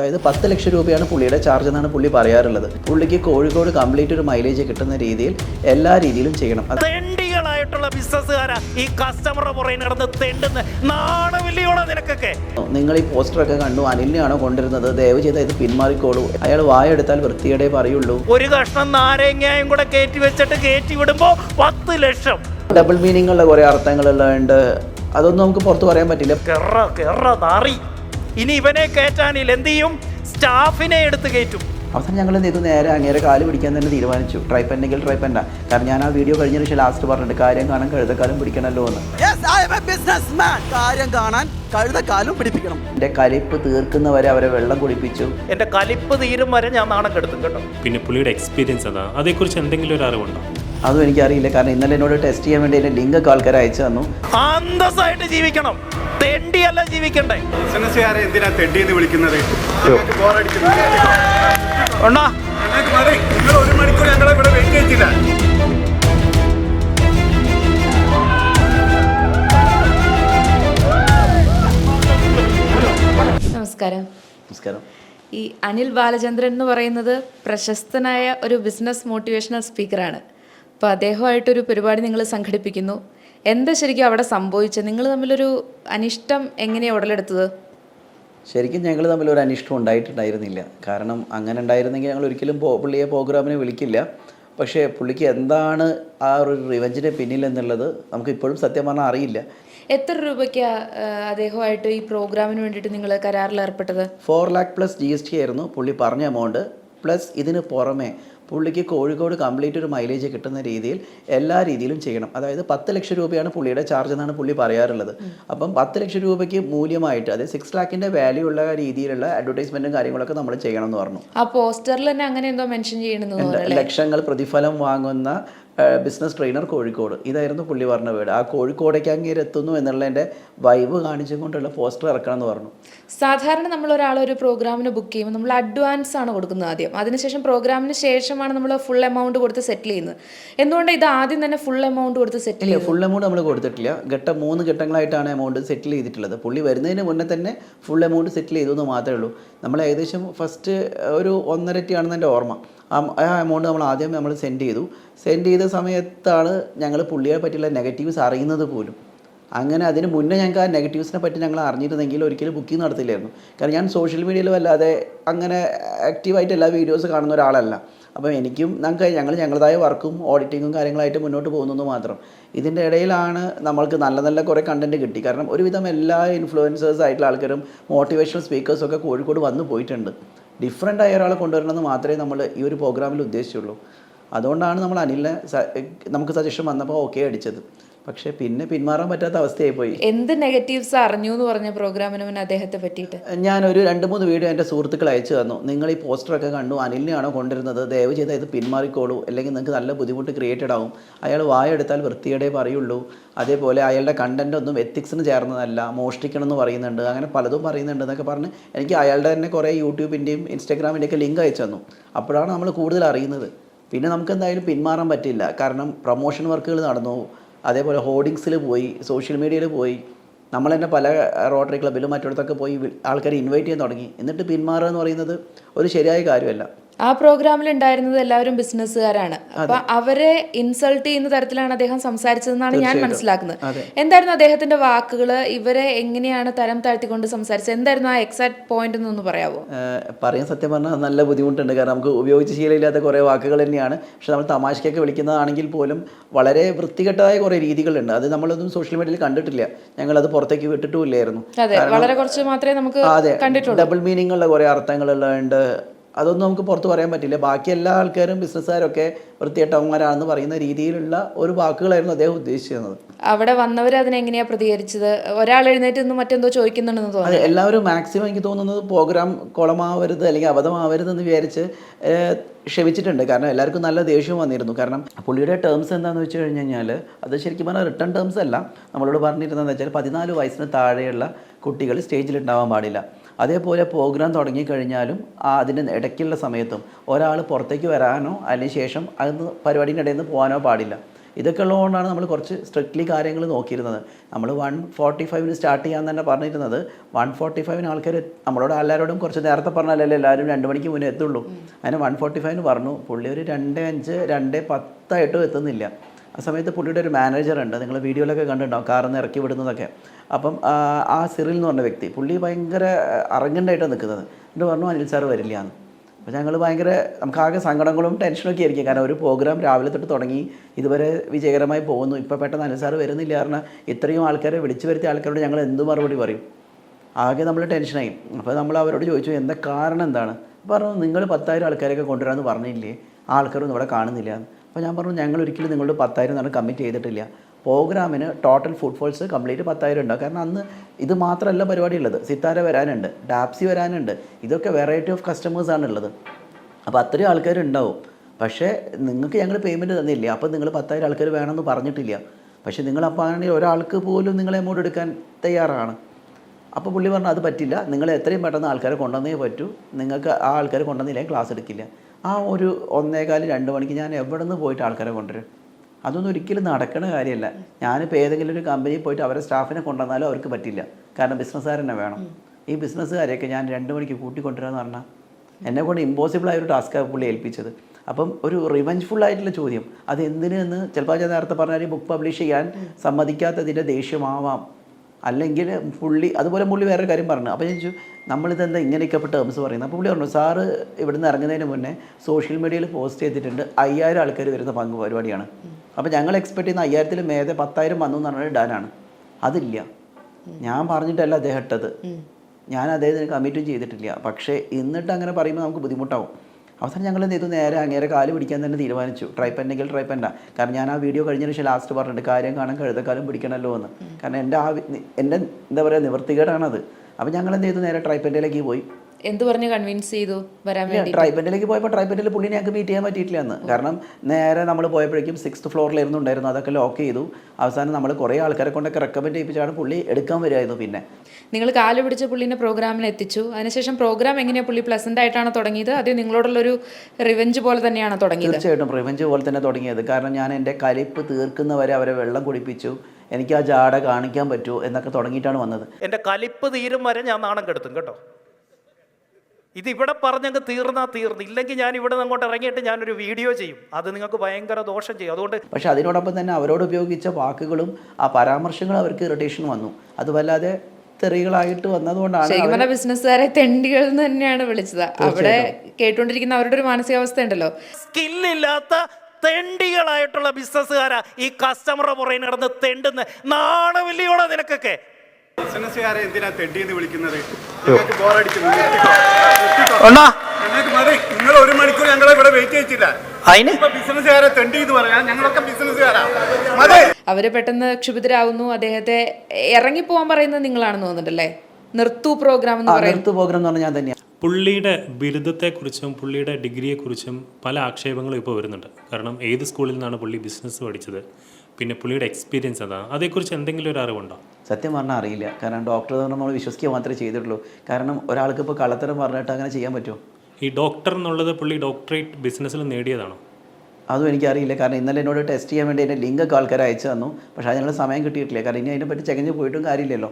അതായത് പത്ത് ലക്ഷം രൂപയാണ് പുള്ളിയുടെ ചാർജ് എന്നാണ് പുള്ളി പറയാറുള്ളത്. പുള്ളിക്ക് കോഴിക്കോട് കംപ്ലീറ്റ് ഒരു മൈലേജ് കിട്ടുന്ന രീതിയിൽ എല്ലാ രീതിയിലും ചെയ്യണം. തെണ്ടികളായിട്ടുള്ള ബിസിനസ്സുകാരാ ഈ കസ്റ്റമറുടെ പുറകെ നടന്ന് തെണ്ടുന്ന. നിനക്കൊക്കെ? നിങ്ങൾ ഈ പോസ്റ്ററൊക്കെ കണ്ടു അനിലിനെയാണോ കൊണ്ടിരുന്നത് ദയവ് ചെയ്ത് ഇത് പിന്മാറിക്കോളൂ. അയാൾ വായെടുത്താൽ വൃത്തിയുടെ പറയുള്ളൂ. ഒരു കഷ്ണം നാരങ്ങയും കൂടെ കയറ്റി വെച്ചിട്ട് കയറ്റി വിടുമ്പോ പത്ത് ലക്ഷം. ഡബിൾ മീനിങ്ങുള്ള കുറേ ഉണ്ട് അതൊന്നും നമുക്ക് പുറത്ത് പറയാൻ പറ്റില്ല. ഇനി ഇവനെ കയറ്റാനിൽ എന്ത് ചെയ്യും? സ്റ്റാഫിനെ എടുത്ത് കയറ്റും. അവസാനം ഞങ്ങൾ എന്ത് ചെയ്തു? നേരെ അങ്ങേരെ കാൽ പിടിക്കാൻ തന്നെ തീരുമാനിച്ചു. ട്രൈപ്പൻഡെങ്കിൽ ട്രൈപ്പൻഡ കാരണം ഞാൻ ആ വീഡിയോ കഴിഞ്ഞ ശേഷം ലാസ്റ്റ് പറഞ്ഞിട്ട് കാര്യം കാണാൻ കഴുതക്കാലം പിടിക്കണല്ലോ എന്ന്. Yes I'm a businessman കാര്യം കാണാൻ കഴുതക്കാലും പിടിപ്പിക്കണം. എന്റെ കലിപ്പ് തീർക്കുന്നവരെ അവരെ വെള്ളം കുടിപ്പിച്ചു. എന്റെ കലിപ്പ് തീരും വരെ ഞാൻ നാണം കെടുത്തും കേട്ടോ. പിന്നെ പുള്ളിയുടെ എക്സ്പീരിയൻസ് അതാ. അതേക്കുറിച്ച് എന്തെങ്കിലും ഒരു അറിവുണ്ടോ? അതും എനിക്കറിയില്ല. കാരണം ഇന്നലെ എന്നോട് ടെസ്റ്റ് ചെയ്യാൻ വേണ്ടി എന്റെ ലിങ്ക് ഒക്കെ ആൾക്കാർ അയച്ചു തന്നു. അന്തസ്സായിട്ട് ജീവിക്കണം. തെണ്ടിയല്ല ജീവിക്കണ്ടേ? ബിസിനസ്സുകാരെ എന്തിനാ വിളിക്കുന്നത്. നിങ്ങൾ ഒരു മണിക്കൂർ ഞങ്ങളെ ഇവിടെ വെയിറ്റ് ചെയ്തില്ല നമസ്കാരം. നമസ്കാരം. ഈ അനിൽ ബാലചന്ദ്രൻ എന്ന് പറയുന്നത് പ്രശസ്തനായ ഒരു ബിസിനസ് മോട്ടിവേഷണൽ സ്പീക്കറാണ്. അപ്പോൾ അദ്ദേഹമായിട്ടൊരു പരിപാടി നിങ്ങൾ സംഘടിപ്പിക്കുന്നു. എന്താ ശരിക്കും അവിടെ സംഭവിച്ചത്? നിങ്ങൾ തമ്മിലൊരു അനിഷ്ടം എങ്ങനെയാണ് ഉടലെടുത്തത്? ശരിക്കും ഞങ്ങൾ തമ്മിൽ ഒരു അനിഷ്ടം ഉണ്ടായിട്ടുണ്ടായിരുന്നില്ല. കാരണം അങ്ങനെ ഉണ്ടായിരുന്നെങ്കിൽ ഞങ്ങൾ ഒരിക്കലും പുള്ളിയെ പ്രോഗ്രാമിന് വിളിക്കില്ല. പക്ഷേ പുള്ളിക്ക് എന്താണ് ആ ഒരു റിവഞ്ചിന്റെ പിന്നിൽ എന്നുള്ളത് നമുക്ക് ഇപ്പോഴും സത്യം പറഞ്ഞാൽ അറിയില്ല. എത്ര രൂപയ്ക്കാണ് അദ്ദേഹമായിട്ട് ഈ പ്രോഗ്രാമിന് വേണ്ടിയിട്ട് നിങ്ങൾ കരാറിൽ ഏർപ്പെട്ടത്? Four lakh plus G S T ആയിരുന്നു പുള്ളി പറഞ്ഞ എമൗണ്ട് പ്ലസ് ഇതിന് പുറമെ പുള്ളിക്ക് കോഴിക്കോട് കംപ്ലീറ്റ് ഒരു മൈലേജ് കിട്ടുന്ന രീതിയിൽ എല്ലാ രീതിയിലും ചെയ്യണം. അതായത് പത്ത് ലക്ഷം രൂപയാണ് പുള്ളിയുടെ ചാർജ് എന്നാണ് പുള്ളി പറയാറുള്ളത്. അപ്പം പത്ത് ലക്ഷം രൂപയ്ക്ക് മൂല്യമായിട്ട് അതായത് സിക്സ് ലാക്കിന്റെ വാല്യൂ ഉള്ള രീതിയിലുള്ള അഡ്വർടൈസ്മെന്റും കാര്യങ്ങളൊക്കെ നമ്മൾ ചെയ്യണം എന്ന് പറഞ്ഞു. ആ പോസ്റ്ററിൽ തന്നെ അങ്ങനെ എന്തോ മെൻഷൻ ചെയ്യണമെന്ന് ലക്ഷങ്ങൾ പ്രതിഫലം വാങ്ങുന്ന ബിസിനസ് ട്രെയിനർ കോഴിക്കോട്. ഇതായിരുന്നു പുള്ളി പറഞ്ഞ വീട്. ആ കോഴിക്കോടേക്ക് അങ്ങേര് എത്തുന്നു എന്നുള്ളതിന്റെ വൈബ് കാണിച്ചുകൊണ്ടുള്ള പോസ്റ്റർ ഇറക്കണം എന്ന് പറഞ്ഞു. സാധാരണ നമ്മൾ ഒരാൾ ഒരു പ്രോഗ്രാമിന് ബുക്ക് ചെയ്യുമ്പോൾ നമ്മൾ അഡ്വാൻസ് ആണ് കൊടുക്കുന്നത് ആദ്യം. അതിനുശേഷം പ്രോഗ്രാമിന് ശേഷമാണ് നമ്മൾ ഫുൾ എമൗണ്ട് കൊടുത്ത് സെറ്റിൽ ചെയ്യുന്നത്. എന്തുകൊണ്ട് ഇത് ആദ്യം തന്നെ ഫുൾ എമൗണ്ട് കൊടുത്ത് സെറ്റിൽ ഇല്ല ഫുൾ എമൗണ്ട് നമ്മൾ കൊടുത്തിട്ടില്ല. ഘട്ടം മൂന്ന് ഘട്ടങ്ങളായിട്ടാണ് എമൗണ്ട് സെറ്റിൽ ചെയ്തിട്ടുള്ളത്. പുള്ളി വരുന്നതിന് മുന്നേ തന്നെ ഫുൾ എമൗണ്ട് സെറ്റിൽ ചെയ്തു എന്ന് മാത്രമേ ഉള്ളൂ. നമ്മൾ ഏകദേശം ഫസ്റ്റ് ഒരു ഒന്നരട്ടിയാണെന്ന് എന്റെ ഓർമ്മ. ആ എമൗണ്ട് നമ്മൾ ആദ്യം നമ്മൾ സെൻഡ് ചെയ്തു. സെൻഡ് ചെയ്ത സമയത്താണ് ഞങ്ങൾ പുള്ളിയെ പറ്റിയുള്ള നെഗറ്റീവ്സ് അറിയുന്നത് പോലും. അങ്ങനെ അതിന് മുന്നേ ഞങ്ങൾക്ക് ആ നെഗറ്റീവ്സിനെ പറ്റി ഞങ്ങൾ അറിഞ്ഞിരുന്നെങ്കിൽ ഒരിക്കലും ബുക്കിംഗ് നടത്തില്ലായിരുന്നു. കാരണം ഞാൻ സോഷ്യൽ മീഡിയയിൽ വല്ലാതെ അങ്ങനെ ആക്റ്റീവായിട്ട് എല്ലാ വീഡിയോസ് കാണുന്ന ഒരാളല്ല. അപ്പം എനിക്കും ഞങ്ങൾക്ക് ഞങ്ങൾ ഞങ്ങളുടേതായ വർക്കും ഓഡിറ്റിങ്ങും കാര്യങ്ങളായിട്ട് മുന്നോട്ട് പോകുന്നത് മാത്രം. ഇതിന്റെ ഇടയിലാണ് നമ്മൾക്ക് നല്ല നല്ല കുറേ കണ്ടന്റ് കിട്ടി. കാരണം ഒരുവിധം എല്ലാ ഇൻഫ്ലുവൻസേഴ്സ് ആയിട്ടുള്ള ആൾക്കാരും മോട്ടിവേഷണൽ സ്പീക്കേഴ്സൊക്കെ കോഴിക്കോട് വന്നു പോയിട്ടുണ്ട്. ഡിഫറെന്റ് ആയ ഒരാളെ കൊണ്ടുവരണമെന്ന് മാത്രമേ നമ്മൾ ഈ ഒരു പ്രോഗ്രാമിൽ ഉദ്ദേശിച്ചുള്ളൂ. അതുകൊണ്ടാണ് നമ്മൾ അനിലിനെ നമുക്ക് സജഷൻ വന്നപ്പോൾ ഓക്കെ അടിച്ചത്. പക്ഷേ പിന്നെ പിന്മാറാൻ പറ്റാത്ത അവസ്ഥയായി പോയി എന്ത് നെഗറ്റീവ്സ് അറിഞ്ഞു എന്ന് പറഞ്ഞ പ്രോഗ്രാമിന് അദ്ദേഹത്തെ പറ്റിയിട്ട്? ഒരു രണ്ട് മൂന്ന് വീഡിയോ എന്റെ സുഹൃത്തുക്കൾ അയച്ചു തന്നു. നിങ്ങൾ ഈ പോസ്റ്ററൊക്കെ കണ്ടു അനിലിനെയാണോ കൊണ്ടിരുന്നത് ദയവ് ചെയ്ത് ഇത് പിന്മാറിക്കോളൂ. അല്ലെങ്കിൽ നിങ്ങൾക്ക് നല്ല ബുദ്ധിമുട്ട് ക്രിയേറ്റഡ് ആവും. അയാൾ വായെടുത്താൽ വൃത്തിയുടെ പറയുള്ളൂ. അതേപോലെ അയാളുടെ കണ്ടന്റ് ഒന്നും എത്തിക്സിന് ചേർന്നതല്ല. മോഷ്ടിക്കണം എന്ന് പറയുന്നുണ്ട്. അങ്ങനെ പലതും പറയുന്നുണ്ട് എന്നൊക്കെ പറഞ്ഞ് എനിക്ക് അയാളുടെ തന്നെ കുറേ യൂട്യൂബിന്റെയും ഇൻസ്റ്റാഗ്രാമിന്റെയൊക്കെ ലിങ്ക് അയച്ചു തന്നു. അപ്പോഴാണ് നമ്മൾ കൂടുതൽ അറിയുന്നത്. പിന്നെ നമുക്ക് എന്തായാലും പിന്മാറാൻ പറ്റില്ല. കാരണം പ്രൊമോഷൻ വർക്കുകൾ നടന്നു. അതേപോലെ ഹോർഡിങ്സിൽ പോയി സോഷ്യൽ മീഡിയയിൽ പോയി നമ്മൾ തന്നെ പല റോട്ടറി ക്ലബിലും മറ്റിടത്തൊക്കെ പോയി ആൾക്കാരെ ഇൻവൈറ്റ് ചെയ്യാൻ തുടങ്ങി. എന്നിട്ട് പിന്മാറുക എന്ന് പറയുന്നത് ഒരു ശരിയായ കാര്യമല്ല. ആ പ്രോഗ്രാമിൽ ഉണ്ടായിരുന്നത് എല്ലാവരും ബിസിനസ്സുകാരാണ്. അപ്പൊ അവരെ ഇൻസൾട്ട് ചെയ്യുന്ന തരത്തിലാണ് അദ്ദേഹം സംസാരിച്ചതെന്നാണ് ഞാൻ മനസ്സിലാക്കുന്നത്. എന്തായിരുന്നു അദ്ദേഹത്തിന്റെ വാക്കുകൾ ഇവരെ എങ്ങനെയാണ് തരം താഴ്ത്തിക്കൊണ്ട് സംസാരിച്ചത്? എന്തായിരുന്നു ആ എക്സാക്ട് പോയിന്റ് എന്നൊന്ന് പറയാമോ പറയാൻ സത്യം പറഞ്ഞാൽ നല്ല ബുദ്ധിമുട്ടുണ്ട്. കാരണം നമുക്ക് ഉപയോഗിച്ച് ശീലമില്ലാത്ത കുറേ വാക്കുകൾ തന്നെയാണ്. പക്ഷെ നമ്മൾ തമാശയ്ക്കൊക്കെ വിളിക്കുന്നതാണെങ്കിൽ പോലും വളരെ വൃത്തികെട്ടതായ കുറേ രീതികളുണ്ട്. അത് നമ്മളൊന്നും സോഷ്യൽ മീഡിയയിൽ കണ്ടിട്ടില്ല. ഞങ്ങൾ അത് പുറത്തേക്ക് വിട്ടിട്ടുമില്ലായിരുന്നു. വളരെ കുറച്ച് മാത്രമേ നമുക്ക് കണ്ടിട്ടുള്ളൂ. ഡബിൾ മീനിങ് ഉള്ള കുറേ അർത്ഥങ്ങളുള്ളതുണ്ട്. അതൊന്നും നമുക്ക് പുറത്ത് പറയാൻ പറ്റില്ല. ബാക്കി എല്ലാ ആൾക്കാരും ബിസിനസ്സുകാരൊക്കെ വൃത്തികെട്ടവന്മാരാണെന്ന് പറയുന്ന രീതിയിലുള്ള ഒരു വാക്കുകളായിരുന്നു അദ്ദേഹം ഉദ്ദേശിച്ചിരുന്നത്. അവിടെ വന്നവർ അതിനെങ്ങനെയാ പ്രതികരിച്ചത്? ഒരാൾ എഴുന്നേറ്റ് നിന്ന് മറ്റെന്തോ ചോദിക്കുന്നുണ്ടെന്ന് തോന്നുന്നു. എല്ലാവരും മാക്സിമം എനിക്ക് തോന്നുന്നത് പ്രോഗ്രാം കുളമാവരുത് അല്ലെങ്കിൽ അബദ്ധമാവരുത് എന്ന് വിചാരിച്ച് ക്ഷമിച്ചിട്ടുണ്ട്. കാരണം എല്ലാവർക്കും നല്ല ദേഷ്യവും വന്നിരുന്നു. കാരണം പുള്ളിയുടെ ടേംസ് എന്താണെന്ന് വെച്ച് കഴിഞ്ഞ് കഴിഞ്ഞാൽ അത് ശരിക്കും പറഞ്ഞാൽ റിട്ടേൺ ടേംസ് അല്ല. നമ്മളോട് പറഞ്ഞിരുന്നതെന്ന് വെച്ചാൽ പതിനാല് വയസ്സിന് താഴെയുള്ള കുട്ടികൾ സ്റ്റേജിൽ ഉണ്ടാവാൻ പാടില്ല. അതേപോലെ പ്രോഗ്രാം തുടങ്ങിക്കഴിഞ്ഞാലും ആ അതിന്റെ ഇടയ്ക്കുള്ള സമയത്തും ഒരാൾ പുറത്തേക്ക് വരാനോ അതിന് ശേഷം അതൊന്ന് പരിപാടിന്റെ ഇടയിൽ നിന്ന് പോകാനോ പാടില്ല. ഇതൊക്കെ ഉള്ളതുകൊണ്ടാണ് നമ്മൾ കുറച്ച് സ്ട്രിക്ട്ലി കാര്യങ്ങൾ നോക്കിയിരുന്നത്. നമ്മൾ വൺ ഫോർട്ടി ഫൈവിന് സ്റ്റാർട്ട് ചെയ്യാൻ തന്നെ പറഞ്ഞിരുന്നത്. വൺ ഫോർട്ടി ഫൈവിന് ആൾക്കാർ നമ്മളോട് എല്ലാവരോടും കുറച്ച് നേരത്തെ പറഞ്ഞാലല്ലേ എല്ലാവരും രണ്ട് മണിക്ക് മുന്നേ എത്തുള്ളൂ. അതിന് വൺ ഫോർട്ടി ഫൈവിന് പറഞ്ഞു. പുള്ളി ഒരു രണ്ട് അഞ്ച് രണ്ട് പത്തായിട്ടും എത്തുന്നില്ല. ആ സമയത്ത് പുള്ളിയുടെ ഒരു മാനേജർ ഉണ്ട്. നിങ്ങൾ വീഡിയോയിലൊക്കെ കണ്ടിട്ടുണ്ടാവും. കാറിൽ നിന്ന് ഇറക്കി വിടുന്നതൊക്കെ. അപ്പം ആ, സിറിൽ എന്ന് പറഞ്ഞ വ്യക്തി പുള്ളി ഭയങ്കര അറങ്ങണ്ടായിട്ടാണ് നിൽക്കുന്നത്. എന്നിട്ട് പറഞ്ഞു അനിൽ സാർ വരില്ല എന്ന്. അപ്പോൾ ഞങ്ങൾ ഭയങ്കര നമുക്ക് ആകെ സങ്കടങ്ങളും ടെൻഷനൊക്കെ ആയിരിക്കും. കാരണം ഒരു പ്രോഗ്രാം രാവിലെ തൊട്ട് തുടങ്ങി ഇതുവരെ വിജയകരമായി പോകുന്നു. ഇപ്പോൾ പെട്ടെന്ന് അനിൽ സാർ വരുന്നില്ല കാരണം ഇത്രയും ആൾക്കാരെ വിളിച്ചു വരുത്തിയ ആൾക്കാരോട് ഞങ്ങൾ എന്ത് മറുപടി പറയും? ആകെ നമ്മൾ ടെൻഷനായി അപ്പോൾ നമ്മൾ അവരോട് ചോദിച്ചു എന്താ കാരണം എന്താണ്? പറഞ്ഞു നിങ്ങൾ പത്തായിരം ആൾക്കാരെയൊക്കെ കൊണ്ടുവരാമെന്ന് പറഞ്ഞില്ലേ? ആൾക്കാരൊന്നും ഇവിടെ കാണുന്നില്ല. അപ്പോൾ ഞാൻ പറഞ്ഞു ഞങ്ങൾ ഒരിക്കലും നിങ്ങളുടെ പത്തായിരം എന്നാണ് കമ്മിറ്റ് ചെയ്തിട്ടില്ല. പ്രോഗ്രാമിന് ടോട്ടൽ ഫുട്ഫോൾസ് കംപ്ലീറ്റ് പത്തായിരം ഉണ്ടാവും കാരണം അന്ന് ഇത് മാത്രമല്ല പരിപാടി ഉള്ളത് സിത്താര വരാനുണ്ട് ഡാപ്സി വരാനുണ്ട്. ഇതൊക്കെ വെറൈറ്റി ഓഫ് കസ്റ്റമേഴ്സാണ് ഉള്ളത് അപ്പോൾ അത്രയും ആൾക്കാരുണ്ടാവും പക്ഷേ നിങ്ങൾക്ക് ഞങ്ങൾ പേയ്മെന്റ് തന്നില്ല. അപ്പോൾ നിങ്ങൾ പത്തായിരം ആൾക്കാർ വേണമെന്ന് പറഞ്ഞിട്ടില്ല. പക്ഷേ നിങ്ങൾ അപ്പോൾ ആണെങ്കിൽ ഒരാൾക്ക് പോലും നിങ്ങൾ എമൗണ്ട് എടുക്കാൻ തയ്യാറാണ്. അപ്പോൾ പുള്ളി പറഞ്ഞു അത് പറ്റില്ല. നിങ്ങൾ എത്രയും പെട്ടെന്ന് ആൾക്കാരെ കൊണ്ടുവന്നേ പറ്റൂ. നിങ്ങൾക്ക് ആ ആൾക്കാരെ കൊണ്ടുവന്നില്ലെങ്കിൽ ക്ലാസ് എടുക്കില്ല. ആ ഒരു ഒന്നേകാൽ രണ്ട് മണിക്ക് ഞാൻ എവിടെ നിന്ന് പോയിട്ട് ആൾക്കാരെ കൊണ്ടുവരും? അതൊന്നും ഒരിക്കലും നടക്കണ കാര്യമല്ല. ഞാനിപ്പോൾ ഏതെങ്കിലും ഒരു കമ്പനിയിൽ പോയിട്ട് അവരെ സ്റ്റാഫിനെ കൊണ്ടുവന്നാലും അവർക്ക് പറ്റില്ല. കാരണം ബിസിനസ്സുകാരനെ വേണം. ഈ ബിസിനസ്സുകാരെയൊക്കെ ഞാൻ രണ്ട് മണിക്ക് കൂട്ടിക്കൊണ്ടുവരാമെന്ന് പറഞ്ഞാൽ എന്നെ കൊണ്ട് ഇമ്പോസിബിൾ ആയ ഒരു ടാസ്ക്കാണ് പുള്ളി ഏൽപ്പിച്ചത്. അപ്പം ഒരു റിവഞ്ച്ഫുൾ ആയിട്ടുള്ള ചോദ്യം. അത് എന്തിനു എന്ന് ചിലപ്പോൾ ഞാൻ നേരത്തെ പറഞ്ഞാൽ ബുക്ക് പബ്ലിഷ് ചെയ്യാൻ സമ്മതിക്കാത്തതിന്റെ ദേഷ്യമാവാം. അല്ലെങ്കിൽ പുള്ളി അതുപോലെ പുള്ളി വേറൊരു കാര്യം പറഞ്ഞു. അപ്പോൾ ഞാൻ ചോദിച്ചു നമ്മളിതെന്താ ഇങ്ങനെയൊക്കെ ടേംസ് പറയുന്നത്? അപ്പോൾ പുള്ളി പറഞ്ഞു സാറ് ഇവിടുന്ന് ഇറങ്ങുന്നതിന് മുന്നേ സോഷ്യൽ മീഡിയയിൽ പോസ്റ്റ് ചെയ്തിട്ടുണ്ട്. അയ്യായിരം ആൾക്കാർ വരുന്ന പങ്ക് പരിപാടിയാണ്. അപ്പോൾ ഞങ്ങൾ എക്സ്പെക്ട് ചെയ്യുന്ന അയ്യായിരത്തിൽ മേതെ പത്തായിരം വന്നു എന്ന് പറഞ്ഞാൽ ഡാനാണ് അതില്ല. ഞാൻ പറഞ്ഞിട്ടല്ല അദ്ദേഹം ഇട്ടത്. ഞാൻ അദ്ദേഹത്തിന് കമ്മിറ്റും ചെയ്തിട്ടില്ല. പക്ഷേ എന്നിട്ട് അങ്ങനെ പറയുമ്പോൾ നമുക്ക് ബുദ്ധിമുട്ടാവും. അവസാനം ഞങ്ങൾ എന്ത് ചെയ്തു നേരെ അങ്ങേരെ കാൽ പിടിക്കാൻ തന്നെ തീരുമാനിച്ചു. ട്രൈപ്പന്റെങ്കിൽ ട്രൈപ്പന്റാ കാരണം ഞാൻ ആ വീഡിയോ കഴിഞ്ഞ ശേഷം ലാസ്റ്റ് പറഞ്ഞിട്ടുണ്ട് കാര്യം കാണാൻ കഴുതക്കാലം പിടിക്കണമല്ലോ എന്ന്. കാരണം എന്റെ ആ എന്റെ എന്താ പറയുക നിവർത്തികേടാണത് അപ്പോൾ ഞങ്ങൾ എന്ത് ചെയ്തു നേരെ ട്രൈപ്പന്റെയിലേക്ക് പോയി. എന്ത് പറഞ്ഞ് കൺവിൻസ് ചെയ്തു വരാൻ വേണ്ടി ട്രൈബൻഡിലേക്ക് പോയപ്പോൾ ട്രൈബൻഡിൽ പുള്ളി ഞങ്ങൾക്ക് മീറ്റ് ചെയ്യാൻ പറ്റിയിട്ടില്ല എന്ന് കാരണം നേരെ നമ്മൾ പോയപ്പോഴേക്കും സിക്സ്ത് ഫ്ലോറിലായിരുന്നു ഉണ്ടായിരുന്നു അതൊക്കെ ലോക്ക് ചെയ്തു. അവസാനം നമ്മൾ കുറേ ആൾക്കാരെ കൊണ്ടൊക്കെ റെക്കമെൻഡ് ചെയ്യിപ്പിച്ചാണ് പുള്ളി എടുക്കാൻ വരുമായിരുന്നു പിന്നെ. നിങ്ങൾ കാൽ പിടിച്ച പുള്ളിനെ പ്രോഗ്രാമിൽ എത്തിച്ചു. അതിനുശേഷം പ്രോഗ്രാം എങ്ങനെയാണ് പുള്ളി പ്ലസന്റ് ആയിട്ടാണ് തുടങ്ങിയത്? അത് നിങ്ങളോടുള്ളൊരു റിവെഞ്ച് പോലെ തന്നെയാണ് തുടങ്ങിയത്? തീർച്ചയായിട്ടും റിവെഞ്ച് പോലെ തന്നെ തുടങ്ങിയത്. കാരണം ഞാൻ എന്റെ കലിപ്പ് തീർക്കുന്നവരെ അവരെ വെള്ളം കുടിപ്പിച്ചു. എനിക്ക് ആ ജാട കാണിക്കാൻ പറ്റുമോ എന്നൊക്കെ തുടങ്ങിയിട്ടാണ് വന്നത്. എന്റെ കലിപ്പ് തീരും വരെ ഞാൻ നാണം കെടുത്തും കേട്ടോ. ഇത് ഇവിടെ പറഞ്ഞങ്ങ് തീർന്നാ തീർന്നു. ഇല്ലെങ്കിൽ ഞാൻ ഇവിടെ അങ്ങോട്ട് ഇറങ്ങിയിട്ട് ഞാനൊരു വീഡിയോ ചെയ്യും. അത് നിങ്ങൾക്ക് ഭയങ്കര ദോഷം ചെയ്യും. അതുകൊണ്ട് പക്ഷെ അതിനോടൊപ്പം തന്നെ അവരോട് ഉപയോഗിച്ച വാക്കുകളും ആ പരാമർശങ്ങളും അവർക്ക് ഇറിറ്റേഷൻ വന്നു. അതുവല്ലാതെ തെറികളായിട്ട് വന്നതുകൊണ്ടാണ് ബിസിനസ്സുകാരെ തെണ്ടികൾ എന്ന് തന്നെയാണ് വിളിച്ചത്. അവിടെ കേട്ടുകൊണ്ടിരിക്കുന്ന അവരുടെ ഒരു മാനസികാവസ്ഥ ഉണ്ടല്ലോ. സ്കില്ലില്ലാത്ത തെണ്ടികളായിട്ടുള്ള ബിസിനസ്സുകാരാ ഈ കസ്റ്റമറുടെ പുറകെ നടന്ന് തെണ്ടുന്ന. നാണമില്ലയോടെ നിനക്കൊക്കെ? ബിസിനസ്സുകാരെ എന്തിനാ തെണ്ടി എന്ന് വിളിക്കുന്നത് നിങ്ങൾക്ക് ബോറടിക്കുന്നു നിർത്തിക്കോ. നിർത്തിക്കോ. ഞങ്ങൾക്ക് മതി. നിങ്ങൾ ഒരു മണിക്കൂർ ഞങ്ങളെ ഇവിടെ വെയിറ്റ് ചെയ്യിച്ചില്ല അതിന് ഇപ്പൊ ബിസിനസ്സുകാരെ തെണ്ടി എന്ന് ഞങ്ങളൊക്കെ ബിസിനസ്സുകാരാ മതി. അവർ പെട്ടെന്ന് ക്ഷുഭിതരാകുന്നു അദ്ദേഹത്തെ ഇറങ്ങിപ്പോവാൻ പറയുന്നത് നിങ്ങളാണെന്ന് തോന്നുന്നുണ്ടല്ലേ? നിർത്തു പ്രോഗ്രാം എന്ന് പറയുന്നത് നിർത്ത് പ്രോഗ്രാം എന്ന് പറഞ്ഞാൽ ഞാൻ തന്നെയാണ് പുള്ളിയുടെ ബിരുദത്തെക്കുറിച്ചും പുള്ളിയുടെ ഡിഗ്രിയെക്കുറിച്ചും പല ആക്ഷേപങ്ങളും ഇപ്പോൾ വരുന്നുണ്ട്. കാരണം ഏത് സ്കൂളിൽ നിന്നാണ് പുള്ളി ബിസിനസ് പഠിച്ചത്? പിന്നെ പുള്ളിയുടെ എക്സ്പീരിയൻസ് എന്താണ് അതേക്കുറിച്ച് എന്തെങ്കിലും ഒരു അറിവുണ്ടോ? സത്യം പറഞ്ഞാൽ അറിയില്ല. കാരണം ഡോക്ടർ നമ്മൾ വിശ്വസിക്കുക മാത്രമേ ചെയ്തിട്ടുള്ളൂ. കാരണം ഒരാൾക്ക് ഇപ്പോൾ കള്ളത്തരം പറഞ്ഞിട്ട് അങ്ങനെ ചെയ്യാൻ പറ്റുമോ ഈ ഡോക്ടർ എന്നുള്ളത് പുള്ളി ഡോക്ടറേറ്റ് ബിസിനസ്സിൽ നേടിയതാണോ? അതും എനിക്കറിയില്ല. കാരണം ഇന്നലെ എന്നോട് ടെസ്റ്റ് ചെയ്യാൻ വേണ്ടി എന്റെ ലിങ്ക് ഒക്കെ ആൾക്കാർ അയച്ചു തന്നു. പക്ഷേ അതിനുള്ള സമയം കിട്ടിയിട്ടില്ല. കാരണം ഇനി അതിനെപ്പറ്റി ചെകഞ്ഞ് പോയിട്ടും കാര്യമില്ലല്ലോ.